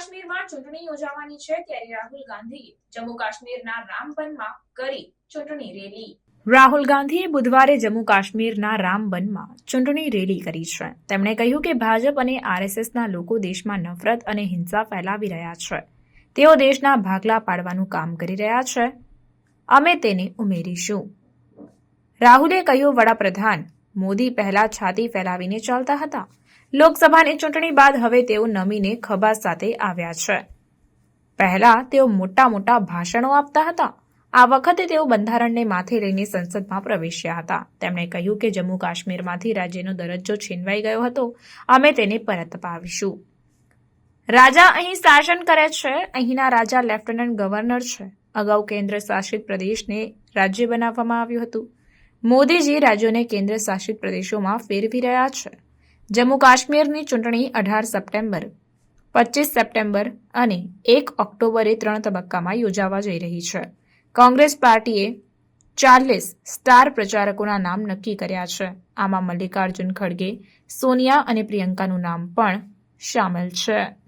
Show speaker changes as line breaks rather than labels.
કાશ્મીરમાં ચૂંટણી યોજાવાની છે ત્યારે રાહુલ ગાંધીએ જમ્મુ કાશ્મીરના રામબનમાં કરી ચૂંટણી રેલી. રાહુલ ગાંધીએ બુધવારે જમ્મુ કાશ્મીરના રામબનમાં ચૂંટણી રેલી કરી છે. તેમણે કહ્યું કે ભાજપ અને આરએસએસના લોકો દેશમાં નફરત અને હિંસા ફેલાવી રહ્યા છે. તેઓ દેશના ભાગલા પાડવાનું કામ કરી રહ્યા છે. અમે તેને ઉમેરીશું. રાહુલે કહ્યું, વડાપ્રધાન, મોદી પહેલા છાતી ફેલાવીને ચાલતા હતા. લોકસભાની ચૂંટણી બાદ હવે તેઓ નમીને ખભા સાથે આવ્યા છે. પહેલા તેઓ મોટા મોટા ભાષણો આપતા હતા. આ વખતે તેઓ બંધારણને માથે લઈને સંસદમાં પ્રવેશ્યા હતા. તેમણે કહ્યું કે જમ્મુ કાશ્મીરમાંથી રાજ્યનો દરજ્જો છીનવાઈ ગયો હતો. અમે તેને પરત અપાવીશું રાજા અહીં શાસન કરે છે. અહીંના રાજા લેફ્ટનન્ટ ગવર્નર છે. અગાઉ કેન્દ્ર શાસિત પ્રદેશને રાજ્ય બનાવવામાં આવ્યું હતું. મોદીજી રાજ્યોને કેન્દ્ર શાસિત પ્રદેશોમાં ફેરવી રહ્યા છે. જમ્મુ કાશ્મીરની ચૂંટણી અઢાર સપ્ટેમ્બર પચીસ સપ્ટેમ્બર અને એક ઓક્ટોબરે ત્રણ તબક્કામાં યોજાવા જઈ રહી છે. કોંગ્રેસ પાર્ટીએ ચાલીસ સ્ટાર પ્રચારકોના નામ નક્કી કર્યા છે. આમાં મલ્લિકાર્જુન ખડગે, સોનિયા અને પ્રિયંકાનું નામ પણ સામેલ છે.